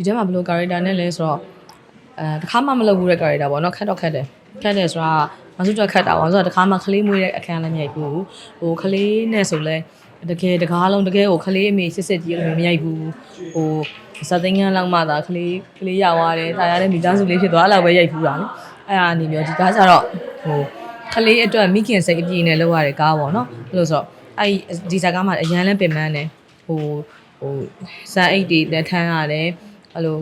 ဒီထဲမှာဘယ်လို character နဲ့လဲဆိုတော့အဲတခါမှမလုပ်ဘူးတဲ့ character ပေါ့နော်ခက်တော့ခက်တယ်ခက်တယ်ဆိုတာမဆုတော့ခက်တာပေါ့ဆိုတော့တခါမှကလေးမွေးတဲ့အခန်းလည်းမရိုက်ဘူးဟိုကလေးနဲ့ဆိုလဲတကယ်တကားလုံးတကယ်ဟိုကလေးအမေစစ်စစ်ကြီးလည်းမရိုက်ဘူးဟိုစသိန်းကန်းလောက်မှသာကလေးကလေးရောက်သွားတယ်တာရတဲ့မိသားစုလေးဖြစ်သွားအဲ့လောက်ပဲရိုက်ဘူးတာလေအဲ့ဒါအနေမျိုးဒီကားကျတော့ဟိုကလေးအတွက်မိခင်စိတ်အပြည့်နဲ့လောက်ရတဲ့ကားပေါ့နော်အဲ့လိုဆိုတော့အဲ့ဒီဇာကားမှာအရန်လဲပင်ပန်းတယ်ဟိုဟိုစံအိတ်တွေလက်ထမ်းရတယ် အဲ့လို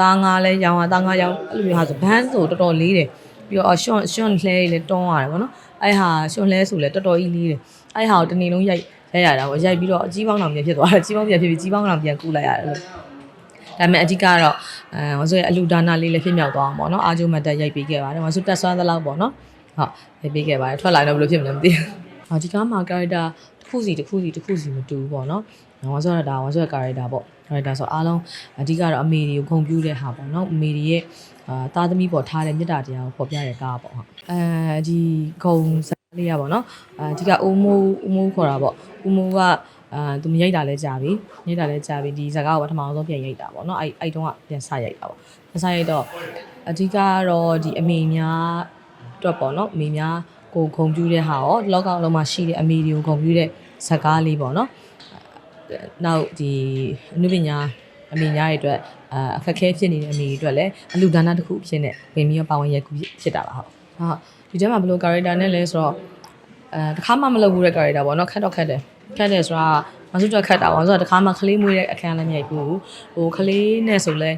သားငါလဲရောင်းတာသားငါရောင်းအဲ့လိုမျိုးဟာဆိုဘန်းဆိုတော်တော်လေးတယ်ပြီးတော့ရှွန်ရှွန်လှဲလေးလည်းတွန်းရတယ်ဗောနော်အဲ့ဟာရှွန်လှဲဆိုလည်းတော်တော်ကြီးလေးတယ်အဲ့ဟာကိုတနေ့လုံးရိုက်ရိုက်ရတာဗောရိုက်ပြီးတော့အကြီးပေါင်းတောင်ပြန်ဖြစ်သွားတယ်ကြီးပေါင်းပြန်ဖြစ်ပြီးကြီးပေါင်းတောင်ပြန်ကူလိုက်ရတယ်လို့ဒါပေမဲ့အဓိကတော့အဲဝဆိုရအလူဒါနာလေးလည်းဖြစ်မြောက်သွားအောင်ဗောနော်အာဂျိုမတ်တက်ရိုက်ပေးခဲ့ပါတယ်ဝဆိုတက်ဆွမ်းသလောက်ဗောနော်ဟုတ်ရိုက်ပေးခဲ့ပါတယ်ထွက်လာတော့ဘယ်လိုဖြစ်မလဲမသိဘူးဟော ဒီကားမှာ character တစ်ခုစီတစ်ခုစီတစ်ခုစီမတူဘူးဗောနော်ဝဆိုရတာဝဆိုရ character ဗော character ဆိုအားလုံးအဓိကတော့အမေတွေကိုဂုဏ်ပြုတဲ့ဟာပေါ့နော်အမေတွေရဲ့အာသားသမီးပေါ်ထားတဲ့မေတ္တာတရားကိုဖော်ပြတဲ့ကားပေါ့ဟုတ်အဲဒီဂုံစလေးရပေါ့နော်အာဒီကဦးမိုးဦးမိုးခေါ်တာပေါ့ဦးမိုးကအာသူမရိုက်တာလဲကြာပြီရိုက်တာလဲကြာပြီဒီဇာတ်ကားကိုပထမဆုံးပြန်ရိုက်တာပေါ့နော်အဲ့အဲ့တုန်းကပြန်စရိုက်တာပေါ့ပြန်စရိုက်တော့အဓိကကတော့ဒီအမေများအတွက်ပေါ့နော်အမေများ ကိုဂုံပြုတဲ့ဟာရောလောကောင်လုံးမှာရှိတဲ့အမေတွေကိုဂုံပြုတဲ့ဇာတ်ကားလေးပေါ့နော်နောက်ဒီအနုပညာအမေများရဲ့အတွက်အာအခက်အခဲဖြစ်နေတဲ့အမေတွေအတွက်လည်းအလူဒါနတစ်ခုအဖြစ်နဲ့ဝင်ပြီးတော့ပါဝင်ရိုက်ကူဖြစ်တာပါဟုတ်ဟုတ်ဒီထဲမှာဘယ်လို character နဲ့လဲဆိုတော့အဲတခါမှမလုပ်ဘူးတဲ့ character ပေါ့နော်ခက်တော့ခက်တယ်ခက်တယ်ဆိုတာမဆုတော့ခက်တာပေါ့ဆိုတော့တခါမှကလေးမွေးတဲ့အခန်းလည်းမရိုက်ဘူးဟိုကလေးနဲ့ဆိုလဲ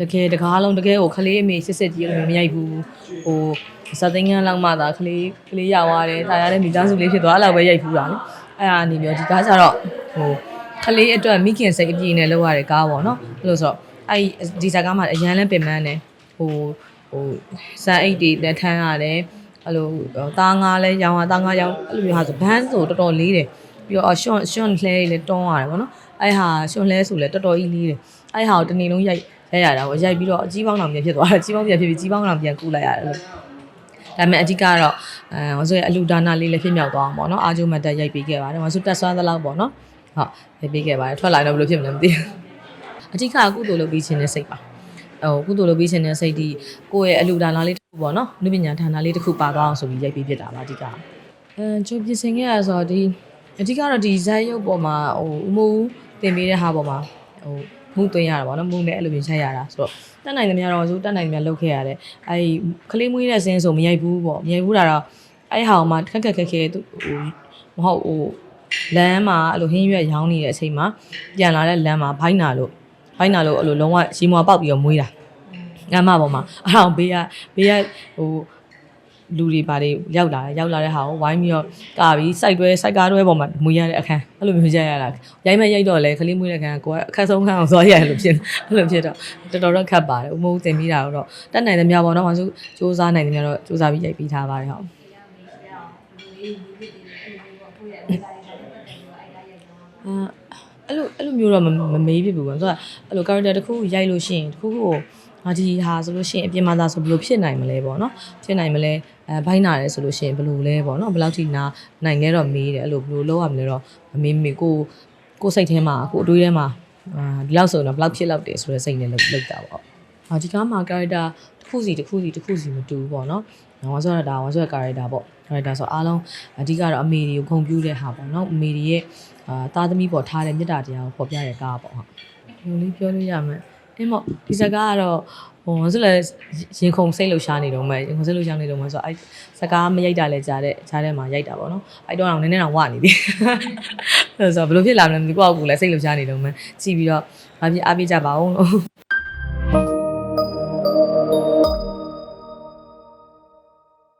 တကယ်တကားလုံးတကယ်ဟိုကလေးအမေစစ်စစ်ကြီးလည်းမရိုက်ဘူးဟိုစသိန်းကန်းလောက်မှသာကလေးကလေးရောက်သွားတယ်တာရတဲ့မိသားစုလေးဖြစ်သွားအဲ့လောက်ပဲရိုက်ဘူးတာလေအဲ့ဒါအနေမျိုးဒီကားကျတော့ဟိုကလေးအတွက်မိခင်စိတ်အပြည့်နဲ့လောက်ရတဲ့ကားပေါ့နော်အဲ့လိုဆိုတော့အဲ့ဒီဇာကားမှာအရန်လဲပင်ပန်းတယ်ဟိုဟိုစံအိတ်တွေလက်ထမ်းရတယ်အဲ့လိုသားငါလဲရောင်းတာသားငါရောင်းအဲ့လိုမျိုးဟာဆိုဘန်းဆိုတော်တော်လေးတယ်ပြီးတော့ရှွန်ရှွန်လှဲလေးတွန်းရတယ်ပေါ့နော်အဲ့ဟာရှွန်လှဲဆိုလဲတော်တော်ကြီးလေးတယ်အဲ့ဟာကိုတနေ့လုံးရိုက် ရိုက်ရတာပေါ့ရိုက်ပြီးတော့အကြီးပေါင်းတောင်ပြန်ဖြစ်သွားတယ်ကြီးပေါင်းပြန်ဖြစ်ပြီးကြီးပေါင်းတောင်ပြန်ကူလိုက်ရတယ်လို့ဒါပေမဲ့အဓိကတော့အဲဝဆိုရအလူဒါနာလေးလည်းဖြစ်မြောက်သွားအောင်ပေါ့နော်အာဂျိုမတ်တက်ရိုက်ပေးခဲ့ပါတယ်ဝဆိုတက်ဆွမ်းသလောက်ပေါ့နော်ဟုတ်ပေးပေးခဲ့ပါတယ်ထွက်လာတော့ဘယ်လိုဖြစ်မလဲမသိဘူးအဓိကကုသိုလ်လုပ်ပြီးခြင်းနဲ့စိတ်ပါဟိုကုသိုလ်လုပ်ပြီးခြင်းနဲ့စိတ်ဒီကိုယ့်ရဲ့အလူဒါနာလေးတစ်ခုပေါ့နော်လူပညာဌာနလေးတစ်ခုပါသွားအောင်ဆိုပြီးရိုက်ပေးဖြစ်တာပါအဓိကအဲကျွန်ပြင်ဆင်ခဲ့ရဆိုတော့ဒီအဓိကတော့ဒီဇက်ရုပ်ပေါ်မှာဟိုအမိုးတင်ပေးတဲ့ဟာပေါ်မှာဟို မှုသွင်းရတာပေါ့နော်မှုနဲ့အဲ့လိုမျိုးရိုက်ရတာဆိုတော့တက်နိုင်သမျှတော့ဆိုတက်နိုင်သမျှလုပ်ခဲ့ရတယ်အဲ့ကလေးမွေးတဲ့ဆင်းဆိုမရိုက်ဘူးပေါ့မရိုက်ဘူးတာတော့အဲ့ဟာမှာခက်ခက်ခက်ခဲဟိုမဟုတ်ဟိုလမ်းမှာအဲ့လိုဟင်းရွက်ရောင်းနေတဲ့အချိန်မှာပြန်လာတဲ့လမ်းမှာဘိုင်းနာလို့ဘိုင်းနာလို့အဲ့လိုလုံးဝရီမွာပေါက်ပြီးတော့မွေးတာငမ်းမပေါ်မှာအဲ့တော့ဘေးကဘေးကဟို လူတွေပါတွေရောက်လာတယ်ရောက်လာတဲ့ဟာကိုဝိုင်းပြီးတော့ကာပြီးစိုက်တွဲစိုက်ကားတွဲပေါ်မှာမွေးရတဲ့အခန်းအဲ့လိုမျိုးကြရတာရိုက်မဲ့ရိုက်တော့လေခလေးမွေးတဲ့အခန်းကကိုကအခက်ဆုံးခန်းအောင်သွားရတယ်လို့ဖြစ်အဲ့လိုဖြစ်တော့တော်တော်တော့ခက်ပါတယ်ဥမိုးတင်ပြီးတာတော့တက်နိုင်သမျှပေါ့နော်ဟောဆိုစူးစမ်းနိုင်သမျှတော့စူးစမ်းပြီးရိုက်ပြီးထားပါတယ်ဟုတ်အာအဲ့လိုအဲ့လိုမျိုးတော့မမမေးဖြစ်ဘူးပေါ့ဆိုတော့အဲ့လို character တစ်ခုရိုက်လို့ရှိရင်တစ်ခုခုကို ငါဒီဟာဆိုလို့ရှိရင်အပြင်မှာသာဆိုဘယ်လိုဖြစ်နိုင်မလဲပေါ့နော်ဖြစ်နိုင်မလဲအဲဘိုင်းနာတယ်ဆိုလို့ရှိရင်ဘယ်လိုလဲပေါ့နော်ဘယ်လောက်ထိနာနိုင်လဲတော့မေးတယ်အဲ့လိုဘယ်လိုလုပ်ရမလဲတော့မမေးမေးကိုကိုစိတ်ထဲမှာကိုအတွေးထဲမှာအာဒီလောက်ဆိုတော့ဘယ်လောက်ဖြစ်လောက်တယ်ဆိုတဲ့စိတ်နဲ့လုပ်လုပ်တာပေါ့ဟာဒီကားမှာ character တစ်ခုစီတစ်ခုစီတစ်ခုစီမတူဘူးပေါ့နော်ဝါဆိုရတာဝါဆိုရ character ပေါ့ character ဆိုအားလုံးအဓိကတော့အမေတွေကိုဂုဏ်ပြုတဲ့ဟာပေါ့နော်အမေတွေရဲ့အာသားသမီးပေါ်ထားတဲ့မေတ္တာတရားကိုဖော်ပြတဲ့ကားပေါ့ဟုတ်ဒီလိုလေးပြောလို့ရမယ် အင်းမော့ဒီစကားကတော့ဟိုဆိုလဲရင်ခုန်စိတ်လှုပ်ရှားနေတော့မယ်ရင်ခုန်စိတ်လှုပ်ရှားနေတော့မယ်ဆိုတော့အဲစကားမရိုက်တာလဲကြားတဲ့ကြားထဲမှာရိုက်တာပေါ့နော်အဲတော့အောင်နည်းနည်းတော့ဝနေပြီအဲဆိုတော့ဘယ်လိုဖြစ်လာမလဲမသိဘူးကိုယ့်အကူလည်းစိတ်လှုပ်ရှားနေတော့မယ်ကြည့်ပြီးတော့ဘာဖြစ်အားပေးကြပါအောင်လို့